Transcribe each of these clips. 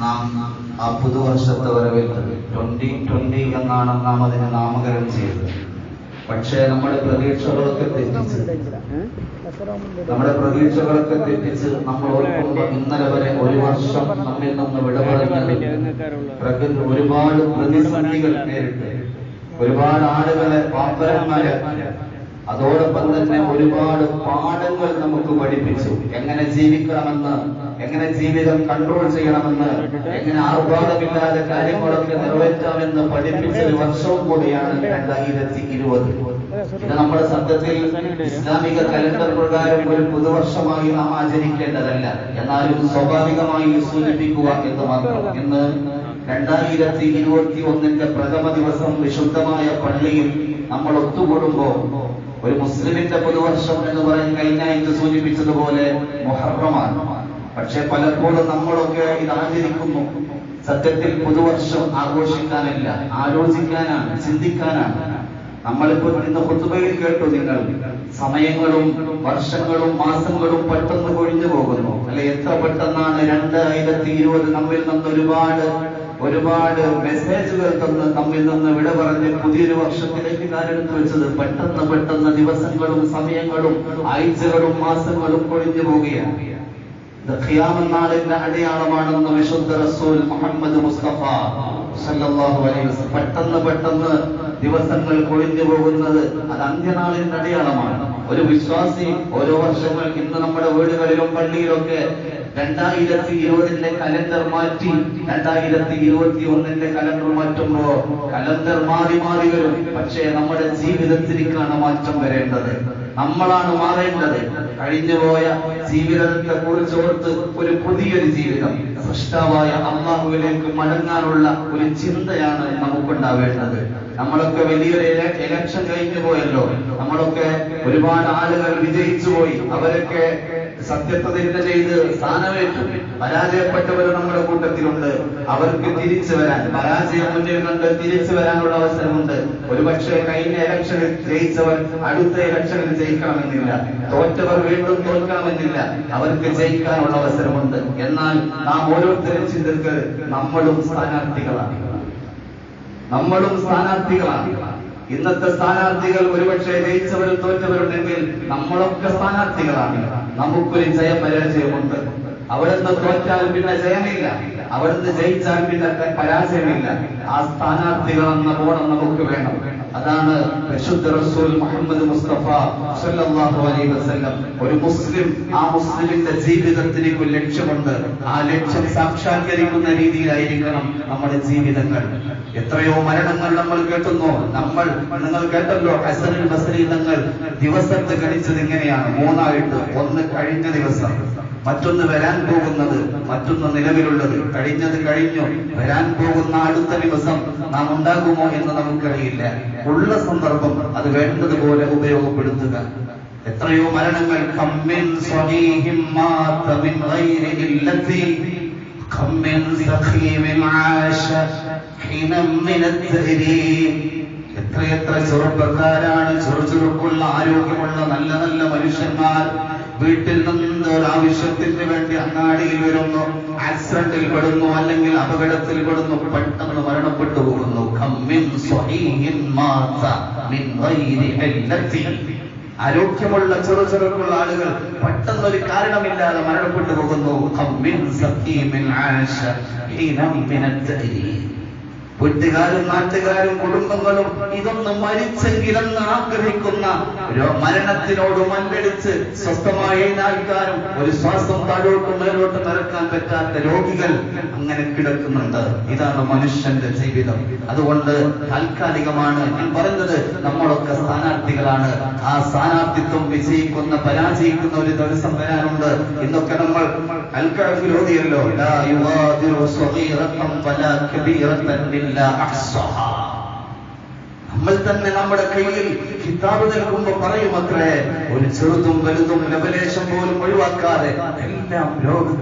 നാം ആ പുതുവർഷത്തെ വരവിൽ ട്വന്റി ട്വന്റി എന്നാണ് നാം അതിനെ നാമകരണം ചെയ്തത്. പക്ഷേ നമ്മുടെ പ്രതീക്ഷകളൊക്കെ തെറ്റിച്ച് നമ്മുടെ പ്രതീക്ഷകളൊക്കെ തെറ്റിച്ച് നമ്മൾ ഓർക്കുമ്പോൾ ഇന്നലെ വരെ ഒരു വർഷം നമ്മിൽ നിന്ന് പ്രകൃതി ഒരുപാട് പ്രതിസന്ധികൾ നേരിട്ട്. ഒരുപാട് ആളുകളെ പാപ്പരന്മാരെ അതോടൊപ്പം തന്നെ ഒരുപാട് പാഠങ്ങൾ നമുക്ക് പഠിപ്പിച്ചു. എങ്ങനെ ജീവിക്കണമെന്ന് എങ്ങനെ ജീവിതം കൺട്രോൾ ചെയ്യണമെന്ന് എങ്ങനെ ആർഭാടമില്ലാതെ കാര്യങ്ങളൊക്കെ നിറവേറ്റാമെന്ന് പഠിപ്പിച്ച ഒരു വർഷവും കൂടിയാണ് രണ്ടായിരത്തി ഇരുപത്. ഇത് നമ്മുടെ സത്യത്തിൽ ഇസ്ലാമിക കലണ്ടർ പ്രകാരം ഒരു പുതുവർഷമായി നാം ആചരിക്കേണ്ടതല്ല. എന്നാലും സ്വാഭാവികമായി സൂചിപ്പിക്കുക എന്ന് മാത്രം. ഇന്ന് രണ്ടായിരത്തി ഇരുപത്തി ഒന്നിന്റെ പ്രഥമ ദിവസം വിശുദ്ധമായ പള്ളിയിൽ നമ്മൾ ഒത്തുകൂടുമ്പോ ഒരു മുസ്ലിമിന്റെ പുതുവർഷം എന്ന് പറഞ്ഞ് കഴിഞ്ഞ ഇത് സൂചിപ്പിച്ചതുപോലെ മുഹറമാണ്. പക്ഷെ പലപ്പോഴും നമ്മളൊക്കെ ഇത് ആചരിക്കുന്നു. സത്യത്തിൽ പുതുവർഷം ആഘോഷിക്കാനല്ല ആലോചിക്കാനാണ് ചിന്തിക്കാനാണ്. നമ്മളിപ്പോ ഇന്ന് കുത്തുബയിൽ കേട്ടു നിങ്ങൾ സമയങ്ങളും വർഷങ്ങളും മാസങ്ങളും പെട്ടെന്ന് കൊഴിഞ്ഞു പോകുന്നു. അല്ലെ എത്ര പെട്ടെന്നാണ് രണ്ടായിരത്തി ഇരുപത് നമ്മിൽ നിന്ന് ഒരുപാട് ഒരുപാട് മെസ്സേജുകൾ തന്ന് നമ്മിൽ നിന്ന് വിട പറഞ്ഞ് പുതിയൊരു വർഷത്തിലേക്ക് കാലെടുത്ത് വെച്ചത് പെട്ടെന്ന് പെട്ടെന്ന് ദിവസങ്ങളും സമയങ്ങളും ആഴ്ചകളും മാസങ്ങളും കൊഴിഞ്ഞു പോവുകയാണ്. അടയാളമാണെന്ന് വിശുദ്ധ റസൂൽ മുഹമ്മദ് മുസ്തഫ സല്ലല്ലാഹു അലൈഹി പെട്ടെന്ന് പെട്ടെന്ന് ദിവസങ്ങൾ കൊഴിഞ്ഞു പോകുന്നത് അത് അന്ത്യനാളിന്റെ അടയാളമാണ്. ഒരു വിശ്വാസി ഓരോ വർഷങ്ങൾ ഇന്ന് നമ്മുടെ വീടുകളിലും പള്ളിയിലൊക്കെ രണ്ടായിരത്തി ഇരുപതിന്റെ കലണ്ടർ മാറ്റി രണ്ടായിരത്തി ഇരുപത്തി ഒന്നിന്റെ കലണ്ടർ മാറ്റുമ്പോ കലണ്ടർ മാറി മാറി വരും. പക്ഷേ നമ്മുടെ ജീവിതത്തിലേക്കാണ് മാറ്റം വരേണ്ടത്. നമ്മളാണ് മാറേണ്ടത്. കഴിഞ്ഞുപോയ ജീവിതത്തെ കുറിച്ച് ഓർത്ത് ഒരു പുതിയൊരു ജീവിതം. സൃഷ്ടാവായ അള്ളാഹുവിലേക്ക് മടങ്ങാനുള്ള ഒരു ചിന്തയാണ് നമുക്കുണ്ടാവേണ്ടത്. നമ്മളൊക്കെ വലിയൊരു ഇലക്ഷൻ കഴിഞ്ഞു പോയല്ലോ നമ്മളൊക്കെ ഒരുപാട് ആളുകൾ വിജയിച്ചു പോയി അവരൊക്കെ സത്യപ്രതിജ്ഞ ചെയ്ത് സ്ഥാനമേറ്റു. പരാജയപ്പെട്ടവർ നമ്മുടെ കൂട്ടത്തിലുണ്ട്. അവർക്ക് തിരിച്ചു വരാൻ പരാജയം മുന്നിൽ കണ്ട് തിരിച്ചു വരാനുള്ള അവസരമുണ്ട്. ഒരുപക്ഷെ കഴിഞ്ഞ ഇലക്ഷനിൽ ജയിച്ചവർ അടുത്ത ഇലക്ഷനിൽ ജയിക്കണമെന്നില്ല. തോറ്റവർ വീണ്ടും തോൽക്കണമെന്നില്ല. അവർക്ക് ജയിക്കാനുള്ള അവസരമുണ്ട്. എന്നാൽ നാം ഓരോരുത്തരും ചിന്തക്ക് നമ്മളും സ്ഥാനാർത്ഥികളാണ്. നമ്മളും സ്ഥാനാർത്ഥികളാണ്. ഇന്നത്തെ സ്ഥാനാർത്ഥികൾ ഒരുപക്ഷെ ജയിച്ചവരും തോറ്റവരുണ്ടെങ്കിൽ നമ്മളൊക്കെ സ്ഥാനാർത്ഥികളാണ്. നമുക്കൊരു ജയം പരാജയമുണ്ട് അവിടുന്ന് തോറ്റാൽ പിന്നെ ജയമില്ല. അവിടുന്ന് ജയിച്ചാൽ പിന്നെ പരാജയമില്ല. ആ സ്ഥാനാർത്ഥികൾ എന്ന ബോധം നമുക്ക് വേണം. അതാണ് പരിശുദ്ധ റസൂൽ മുഹമ്മദ് മുസ്തഫ സല്ലല്ലാഹു അലൈഹി വസല്ലം. ഒരു മുസ്ലിം ആ മുസ്ലിമിന്റെ ജീവിതത്തിന് ഒരു ലക്ഷ്യമുണ്ട്. ആ ലക്ഷ്യം സാക്ഷാത്കരിക്കുന്ന രീതിയിലായിരിക്കണം നമ്മുടെ ജീവിതങ്ങൾ. എത്രയോ മരണങ്ങൾ നമ്മൾ കേട്ടുന്നു. നമ്മൾ നിങ്ങൾ കേട്ടല്ലോ ഹസനുൽ ബസരി തങ്ങൾ ദിവസത്തെ കഴിച്ചത് ഇങ്ങനെയാണ്. മൂന്നായിട്ട് ഒന്ന് കഴിഞ്ഞ ദിവസം. മറ്റൊന്ന് വരാൻ പോകുന്നത് മറ്റൊന്ന് നിലവിലുള്ളത്. കഴിഞ്ഞത് കഴിഞ്ഞു. വരാൻ പോകുന്ന അടുത്ത ദിവസം നാം ഉണ്ടാകുമോ എന്ന് നമുക്കറിയില്ല. ഉള്ള സന്ദർഭം അത് വേണ്ടതുപോലെ ഉപയോഗപ്പെടുത്തുക. എത്രയോ മരണങ്ങൾ. ഗൈരി എത്രയെത്ര ചെറുപ്പക്കാരാണ് ചെറുചെറുക്കുള്ള ആരോഗ്യമുള്ള നല്ല നല്ല മനുഷ്യന്മാർ. വീട്ടിൽ നിന്ന് ഒരു ആവശ്യത്തിന് വേണ്ടി അങ്ങാടിയിൽ വരുന്നു. ആക്സിഡന്റിൽ പെടുന്നു അല്ലെങ്കിൽ അപകടത്തിൽ പെടുന്നു. പെട്ടെന്ന് മരണപ്പെട്ടു പോകുന്നു. ആരോഗ്യമുള്ള ചെറു ചെറുക്കുള്ള ആളുകൾ പെട്ടെന്ന് ഒരു കാരണമില്ലാതെ മരണപ്പെട്ടു പോകുന്നു. വീട്ടുകാരും നാട്ടുകാരും കുടുംബങ്ങളും ഇതൊന്നും മരിച്ചെങ്കിലെന്ന് ആഗ്രഹിക്കുന്ന മരണത്തിനോട് മല്ലടിച്ച് സ്വസ്ഥമായി ആൾക്കാരും ഒരു ശ്വാസം താഴോട്ട് മേലോട്ട് നിറക്കാൻ പറ്റാത്ത രോഗികൾ അങ്ങനെ കിടക്കുന്നുണ്ട്. ഇതാണ് മനുഷ്യന്റെ ജീവിതം. അതുകൊണ്ട് താൽക്കാലികമാണ് ഞാൻ പറഞ്ഞത് നമ്മളൊക്കെ സ്ഥാനാർത്ഥികളാണ്. ആ സ്ഥാനാർത്ഥിത്വം വിജയിക്കുന്ന പരാജയിക്കുന്ന ഒരു ദിവസം വരാനുണ്ട്. ഇന്നൊക്കെ നമ്മൾ അൽക്കഴക്കിൽ ഓതിയല്ലോ لا يغادر صغيرة വലാ كبيرة إلا അഹ്സഹാ. നമ്മൾ തന്നെ നമ്മുടെ കയ്യിൽ കിതാബ് നൽകുമ്പോ പറയും അത്രേ ഒരു ചെറുതും വലുതും ലവലേശം പോലും ഒഴിവാക്കാതെ എല്ലാം ലോകം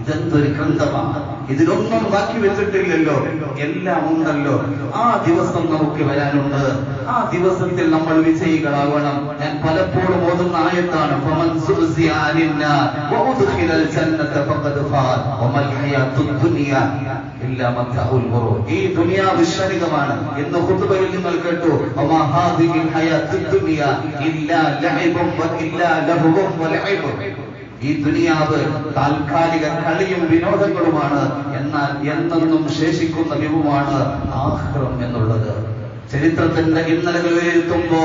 ഇതെന്തൊരു ഗ്രന്ഥമാണ്. ഇതിലൊന്നും ബാക്കി വെച്ചിട്ടില്ലല്ലോ. എല്ലാം ഉണ്ടല്ലോ. ആ ദിവസം നമുക്ക് വരാനുണ്ട്. ആ ദിവസത്തിൽ നമ്മൾ വിജയികളാവണം. ഞാൻ പലപ്പോഴും ഓതുന്ന ആയത്താണ് ഇല്ലാ ഈ ദുനിയാവ് ക്ഷണികമാണ് എന്ന് ഹുദ്ബയിൽ നിങ്ങൾ കേട്ടു ഹയാത്തുദ് ദുനിയ ഇല്ലാ ലഅബും വ ലഹുവും ഈ ദുനിയാവ് താൽക്കാലിക കളിയും വിനോദങ്ങളുമാണ്. എന്നാൽ എന്നെന്നും ശേഷിക്കുന്ന വിവുമാണ് ആഹ്റം എന്നുള്ളത്. ചരിത്രത്തിന്റെ ഇന്നലകൾ വിലയിരുത്തുമ്പോ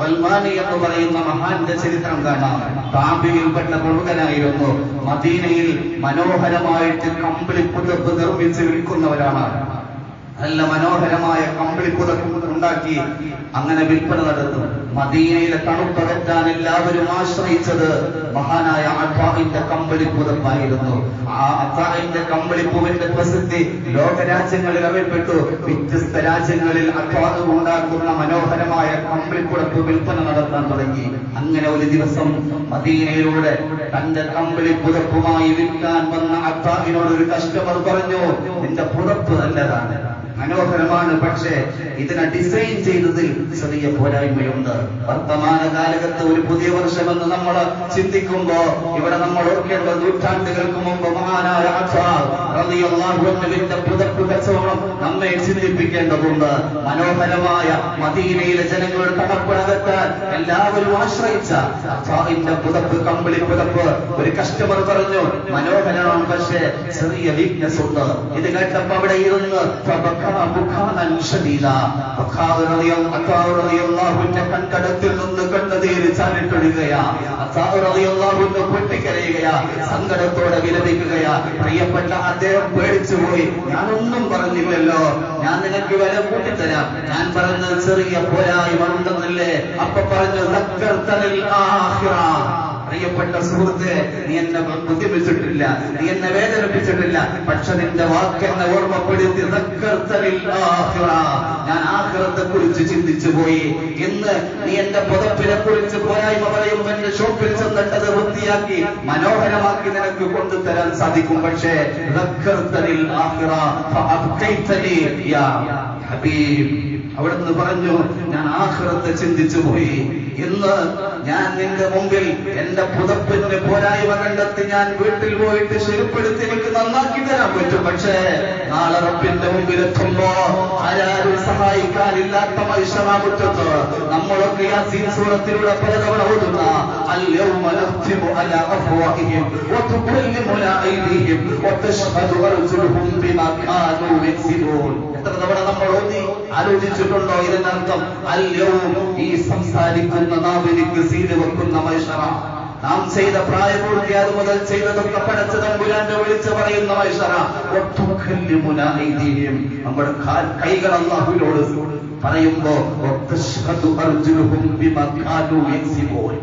വൽമാനി എന്ന് പറയുന്ന മഹാന്റെ ചരിത്രം കാണാം. താമ്പിയിൽപ്പെട്ട പ്രമുഖനായിരുന്നു. മദീനയിൽ മനോഹരമായിട്ട് കമ്പിളി പുതപ്പ് നിർമ്മിച്ച് വിൽക്കുന്നവരാണ്. നല്ല മനോഹരമായ കമ്പിളി പുതപ്പ് ഉണ്ടാക്കി അങ്ങനെ വിൽപ്പന നടത്തും. മദീനയിലെ തണുപ്പകറ്റാൻ എല്ലാവരും ആശ്രയിച്ചത് മഹാനായ അത്താഹിന്റെ കമ്പളിപ്പുതപ്പായിരുന്നു. ആ അത്താഹിന്റെ കമ്പളിപ്പുവിന്റെ പ്രസിദ്ധി ലോകരാജ്യങ്ങളിൽ അറിയപ്പെട്ടു. വ്യത്യസ്ത രാജ്യങ്ങളിൽ അത്താഹ് ഉണ്ടാക്കുന്ന മനോഹരമായ കമ്പിളിപ്പുടപ്പ് വിൽപ്പന നടത്താൻ തുടങ്ങി. അങ്ങനെ ഒരു ദിവസം മദീനയിലൂടെ തന്റെ കമ്പിളിപ്പുതപ്പുമായി വിൽക്കാൻ വന്ന അത്താഹിനോട് ഒരു കസ്റ്റമർ പറഞ്ഞു നിന്റെ പുതപ്പ് നല്ലതാണ്. മനോഹരമാണ് പക്ഷേ ഇതിനെ ഡിസൈൻ ചെയ്തതിൽ ചെറിയ പോരായ്മയുണ്ട്. വർത്തമാന കാലഘട്ടത്ത് ഒരു പുതിയ വർഷമെന്ന് നമ്മൾ ചിന്തിക്കുമ്പോ ഇവിടെ നമ്മൾ ഓർക്കേണ്ട നൂറ്റാണ്ടുകൾക്ക് മുമ്പ് മഹാനായ പുതപ്പ് കച്ചവടം നമ്മെ ചിന്തിപ്പിക്കേണ്ടതുണ്ട്. മനോഹരമായ മദീനയിലെ ജനങ്ങളുടെ തണുപ്പടകത്താൻ എല്ലാവരും ആശ്രയിച്ച അഫാഹിന്റെ പുതപ്പ് കമ്പിളി പുതപ്പ് ഒരു കസ്റ്റമർ പറഞ്ഞു മനോഹരമാണ് പക്ഷേ ചെറിയ വീക്ക്നെസ് ഉണ്ട്. ഇത് കേട്ടപ്പോ അവിടെ ഇരുന്ന് ശദീദ. കൺകടത്തിൽ നിന്ന് കണ്ണുനീര് റളിയല്ലാഹുവിന് പൊട്ടിക്കരയുകയാ. സങ്കടത്തോടെ വിലപിക്കുകയാ. പ്രിയപ്പെട്ട അദ്ദേഹം പേടിച്ചു പോയി. ഞാനൊന്നും പറഞ്ഞില്ലല്ലോ. ഞാൻ നിനക്ക് വില കൂട്ടിത്തരാം. ഞാൻ പറഞ്ഞത് ചെറിയ പോരായ്മ ഉണ്ടെന്നല്ലേ? അപ്പൊ പറഞ്ഞു. പ്രിയപ്പെട്ട സുഹൃത്തെ നീ എന്നെ ബുദ്ധിമിച്ചിട്ടില്ല നീ എന്നെ വേദനിപ്പിച്ചിട്ടില്ല പക്ഷെ നിന്റെ വാക്കെന്നെ ഓർമ്മപ്പെടുത്തി. ഞാൻ ആഹ്റത്തെ കുറിച്ച് ചിന്തിച്ചു പോയി. ഇന്ന് നീ എന്റെ പുതപ്പിനെ കുറിച്ച് പോരായ്മ പറയും എന്റെ ഷോപ്പിൽ ചെന്നിട്ടത് വൃത്തിയാക്കി മനോഹരമാക്കി നിനക്ക് കൊണ്ടുതരാൻ സാധിക്കും പക്ഷേ "ദക്കർതനിൽ ആഖിറ ഫഅബ്കൈതനി യാ ഹബീബ്. അവിടുന്ന് പറഞ്ഞു ഞാൻ ആഹ്റത്തെ ചിന്തിച്ചു പോയി. ഇന്ന് ഞാൻ നിന്റെ മുമ്പിൽ എന്റെ പുതപ്പിന്റെ പോരായ്മ കണ്ടെത്തി ഞാൻ വീട്ടിൽ പോയിട്ട് ശരിപ്പെടുത്തി എനിക്ക് നന്നാക്കി തരാൻ പറ്റും. പക്ഷേ നാളെ റബ്ബിന്റെ മുമ്പിൽ എത്തുമ്പോ ആരാരും സഹായിക്കാനില്ലാത്ത മനുഷ്യമാമുറ്റത്ത് നമ്മളൊക്കെ യാസീൻ സൂറത്തിലൂടെ പലതവണ ഓതുന്ന اليوم نختم على أفواههم وتكلمنا أيديهم وتشهد أرجلهم بما كانوا يكسبون എത്ര തവണ നമ്മൾ ഓതി ആലോചിച്ചിട്ടുണ്ടോ ഇതിനർത്ഥം അല്യവും ഈ സംസാരിക്കുന്ന നാവിനിക്ക് സീല് വെക്കുന്ന മനുഷ്യറ നാം ചെയ്ത പ്രായപൂർത്തിയാത് മുതൽ ചെയ്തതൊക്കെ പടച്ച തമ്പുരാന്റെ വിളിച്ച് പറയുന്ന മനുഷ്യറ ഒത്തുക്കല്ലുമുന ഐതിഹ്യം നമ്മുടെ കാൽ- കൈകൾ അള്ളാഹുവിനോട് പറയുമ്പോ ഒത്തശ്ഹദു അർജുലുഹും ബിമാ കാനൂ യക്സിബൂൻ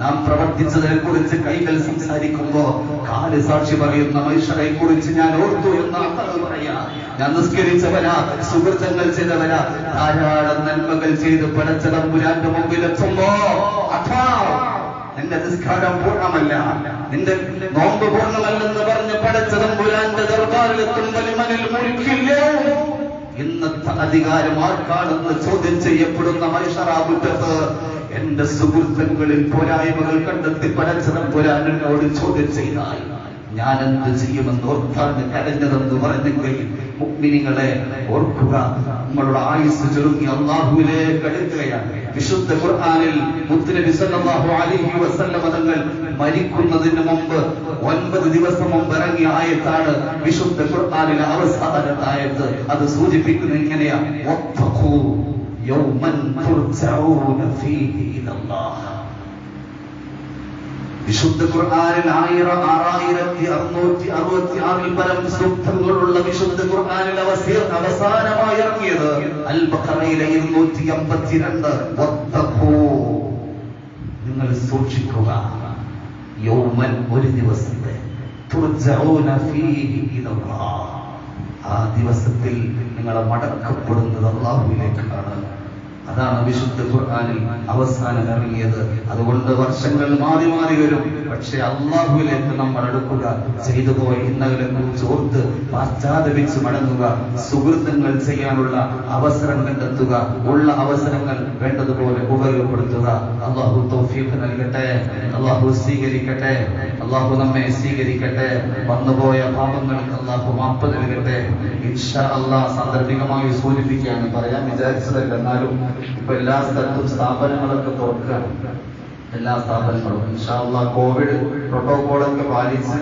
നാം പ്രവർത്തിച്ചതിനെ കുറിച്ച് കൈകൾ സംസാരിക്കുമ്പോ കാൽ സാക്ഷി പറയുന്ന മനുഷ്യരെ കുറിച്ച് ഞാൻ ഓർത്തു എന്ന് പറയാ ഞാൻ നിസ്കരിച്ചവനാ സുഹൃത്തങ്ങൾ ചെയ്തവനാ ധാരാളം നന്മകൾ ചെയ്ത് പടച്ച പുരാന്റെ മുമ്പിൽ എത്തുമ്പോ നിന്റെ നിസ്കാരം പൂർണമല്ല. നിന്റെ നോമ്പ് പൂർണമല്ലെന്ന് പറഞ്ഞ് പടച്ച തമ്പുരാന്റെ ദർബാറിലെത്തും വലിമനിൽ മുഴുക്കില്ലേ ഇന്നത്തെ അധികാരം ആർക്കാണെന്ന് ചോദ്യം ചെയ്യപ്പെടുന്ന മനുഷ്യറാമുറ്റത്ത് എന്റെ സുഹൃത്തുക്കളിൽ പോരായ്മകൾ കണ്ടെത്തി പരച്ചതം പുരാൻ എന്നോട് ചോദ്യം ചെയ്താൽ ഞാൻ എന്ത് ചെയ്യുമെന്ന് ഓർത്താണ് കരഞ്ഞതെന്ന് പറഞ്ഞെങ്കിൽ മുഗ്മിനികളെ ഓർക്കുക. നമ്മളുടെ ആയുസ് ചെറുങ്ങി അള്ളാഹുവിലേക്ക് അടുക്കുകയാണ്. വിശുദ്ധ ഖുർആനിൽ മുത്തുനബി സല്ലല്ലാഹു അലൈഹി വസല്ലം തങ്ങൾ മരിക്കുന്നതിന് മുമ്പ് ഒൻപത് ദിവസം മുമ്പ് ഇറങ്ങിയ ആയത്താണ് വിശുദ്ധ ഖുർആനിലെ അവസാന ആയത്ത് അത് സൂചിപ്പിക്കുന്നത് ഇങ്ങനെയാ. യൗമൻ തുർജഊന ഫീഹി ഇലല്ലാഹ്. വിശുദ്ധ ഖുർആനിൽ ആയിരം ആറായിരത്തി അറുന്നൂറ്റി അറുപത്തി ആറിൽ പരം സൂക്തങ്ങളുള്ള വിശുദ്ധ ഖുർആനിൽ അവസീർ അവസാനമായി ഇറങ്ങിയത് അൽ ഇരുന്നൂറ്റി അമ്പത്തിരണ്ട്. നിങ്ങൾ സൂക്ഷിക്കുക. യൗമൻ ഒരു ദിവസത്തെ. ആ ദിവസത്തിൽ നിങ്ങളെ മടക്കപ്പെടുന്നത് അള്ളാഹുവിലേക്കാണ്. അതാണ് വിശുദ്ധ ഖുർആനിൽ അവസാനം ഇറങ്ങിയത്. അതുകൊണ്ട് വർഷങ്ങൾ മാറി മാറി വരും. പക്ഷെ അള്ളാഹുവിലേക്ക് നമ്മൾ അടുക്കുക. ചെയ്തു പോയ ഇന്നകളെ കുറിച്ച് ഓർത്ത് മടങ്ങുക. സുഹൃത്തുങ്ങൾ ചെയ്യാനുള്ള അവസരം കണ്ടെത്തുക. ഉള്ള അവസരങ്ങൾ വേണ്ടതുപോലെ ഉപയോഗപ്പെടുത്തുക. അള്ളാഹു തൗഫീഖ് നൽകട്ടെ. അള്ളാഹു സ്വീകരിക്കട്ടെ. അള്ളാഹു നമ്മെ സ്വീകരിക്കട്ടെ. വന്നുപോയ പാപങ്ങൾക്ക് അള്ളാഹു മാപ്പ് നൽകട്ടെ. ഇൻഷാ അള്ളാഹ് സാന്ദർഭികമായി സൂചിപ്പിക്കുകയാണ് പറയാൻ വിചാരിച്ചതല്ല. എന്നാലും ഇപ്പൊ എല്ലാ സ്ഥലത്തും സ്ഥാപനങ്ങളൊക്കെ തുറക്കുകയാണ്. എല്ലാ സ്ഥാപനങ്ങളും. ഇൻഷാ അള്ളാഹ് കോവിഡ് പ്രോട്ടോകോളൊക്കെ പാലിച്ച്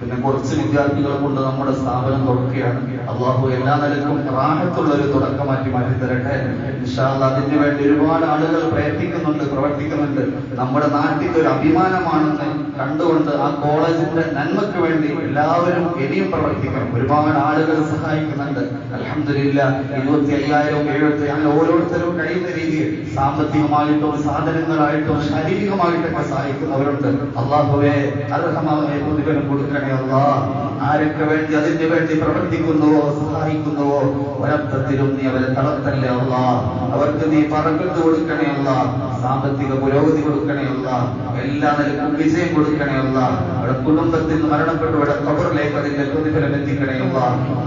പിന്നെ കുറച്ച് വിദ്യാർത്ഥികളെ കൊണ്ട് നമ്മുടെ സ്ഥാപനം തുറക്കുകയാണ് അള്ളാഹു എല്ലാ നിലക്കും റാഹത്തുള്ള ഒരു തുടക്കമാക്കി മാറ്റി തരട്ടെ ഇൻഷാല്ല അതിന് വേണ്ടി ഒരുപാട് ആളുകൾ പ്രയത്നിക്കുന്നുണ്ട് പ്രവർത്തിക്കുന്നുണ്ട്. നമ്മുടെ നാട്ടിൽ ഒരു അഭിമാനമാണെന്ന് കണ്ടുകൊണ്ട് ആ കോളേജിന്റെ നന്മയ്ക്ക് വേണ്ടി എല്ലാവരും ഇനിയും പ്രവർത്തിക്കണം. ഒരുപാട് ആളുകൾ സഹായിക്കുന്നുണ്ട്. അലഹമില്ല ഇരുപത്തി അയ്യായിരം എഴുപത്തി അങ്ങനെ ഓരോരുത്തരും കഴിയുന്ന രീതിയിൽ സാമ്പത്തികമായിട്ടോ സാധനങ്ങളായിട്ടോ ശാരീരികമായിട്ടൊക്കെ സഹായിക്കുന്നവരുണ്ട്. അള്ളാഹുവെ അർഹമായ പ്രതിഫലം കൊടുക്കണേ അല്ലാ ആരൊക്കെ വേണ്ടി അതിന് വേണ്ടി പ്രവർത്തിക്കുന്നുവോ സഹായിക്കുന്നുവോ ഒരർത്ഥത്തിലും നീ അവരെ തളർത്തല്ലേ അല്ല അവർക്ക് നീ പറക്കത്ത് കൊടുക്കണേ അല്ല സാമ്പത്തിക പുരോഗതി കൊടുക്കണേ അല്ല എല്ലാ നിലക്കും വിജയം കൊടുക്കണേ അല്ല അവരുടെ കുടുംബത്തിൽ നിന്ന് മരണപ്പെട്ടു ഇവിടെ കബറിലേക്ക് അതിന്റെ പ്രതിഫലം എത്തിക്കണേ അല്ല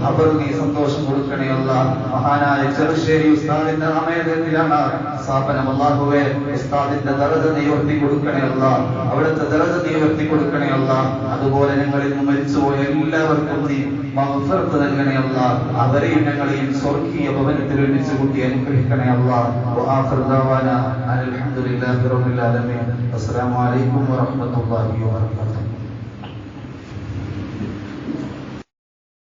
അവർ നീ സന്തോഷം കൊടുക്കണേ അല്ല മഹാനായ ചെറുശ്ശേരി ഉസ്താദിന്റെ നാമയത്തിലാണ് സ്ഥാപനം അള്ളാഹുവെ ഉസ്താദിന്റെ ദറത് നീ ഉയർത്തി കൊടുക്കണേ അല്ല. അവിടുത്തെ ദറത് നീ ഉയർത്തി കൊടുക്കണേ അല്ല. അതുപോലെ ഞങ്ങളിൽ നിന്ന് മരിച്ചുപോയ എല്ലാവർക്കും നീ മഹഫർത്ത് നൽകണേ അല്ല. അവരെയും ഞങ്ങളെയും സ്വർഗീയ ഭവനത്തിൽ ഒരുമിച്ച് കൂട്ടി അനുഗ്രഹിക്കണേ അല്ല. വആഖിറു ദഅവാന അൽഹംദുലില്ലാഹി